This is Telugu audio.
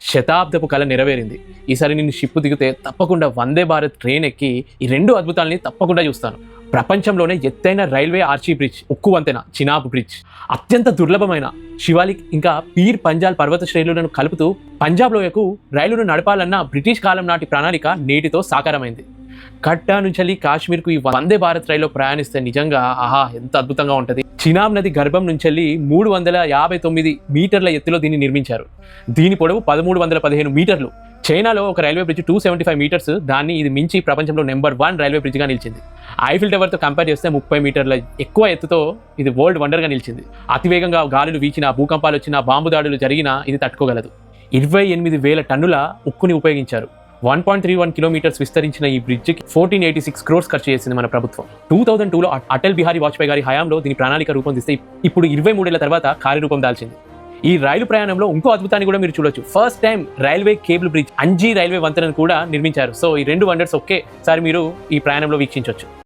శతాబ్దపు కళ నెరవేరింది. ఈసారి నేను షిప్ దిగితే తప్పకుండా వందే భారత్ ట్రైన్ ఎక్కి ఈ రెండు అద్భుతాలని తప్పకుండా చూస్తాను. ప్రపంచంలోనే ఎత్తైన రైల్వే ఆర్చీ బ్రిడ్జ్ ఉక్కు వంతెన చినాబ్ బ్రిడ్జ్. అత్యంత దుర్లభమైన శివాలిక్ ఇంకా పీర్ పంజాల్ పర్వత శ్రేణులను కలుపుతూ పంజాబ్ లోయకు రైలును నడపాలన్న బ్రిటిష్ కాలం నాటి ప్రణాళిక నేటితో సాకారమైంది. కట్టా నుంచి కాశ్మీర్కు ఈ వందే భారత్ రైల్లో ప్రయాణిస్తే నిజంగా ఆహా ఎంత అద్భుతంగా ఉంటుంది. చినాబ్ నది గర్భం నుంచి మూడు వందల యాభై తొమ్మిది మీటర్ల ఎత్తులో దీన్ని నిర్మించారు. దీని పొడవు పదమూడు వందల పదిహేను మీటర్లు. చైనాలో ఒక railway bridge two seventy five metres దాన్ని ఇది మించి ప్రపంచంలో నెంబర్ వన్ రైల్వే బ్రిడ్జ్గా నిలిచింది. ఐఫిల్ టవర్తో కంపేర్ చేస్తే ముప్పై మీటర్ల ఎక్కువ ఎత్తుతో ఇది వరల్డ్ వండర్గా నిలిచింది. అతివేగంగా గాలులు వీచిన భూకంపాలు వచ్చిన బాంబు దాడులు జరిగినా ఇది తట్టుకోగలదు. ఇరవై ఎనిమిది వేల టన్నుల ఉక్కుని ఉపయోగించారు. One point three one kilometres విస్తరించిన ఈ బ్రిడ్జ్కి ఫోర్టీన్ ఎయిటీ సిక్స్ క్రోర్స్ ఖర్చు చేసింది మన ప్రభుత్వం. టూ థౌసండ్ టూలో అటల్ బిహారీ వాజ్పేయి గారి హయాంలో దీని ప్రణాళిక రూపొందిస్తే ఇప్పుడు ఇరవై మూడేళ్ళ తర్వాత కార్యరూపం దాల్చింది. ఈ రైలు ప్రయాణంలో ఇంకో అద్భుతాన్ని కూడా మీరు చూడొచ్చు. First time railway cable bridge Anji railway వంతెనను కూడా నిర్మించారు. సో ఈ రెండు వండర్స్ ఒకేసారి మీరు ఈ ప్రయాణంలో వీక్షించవచ్చు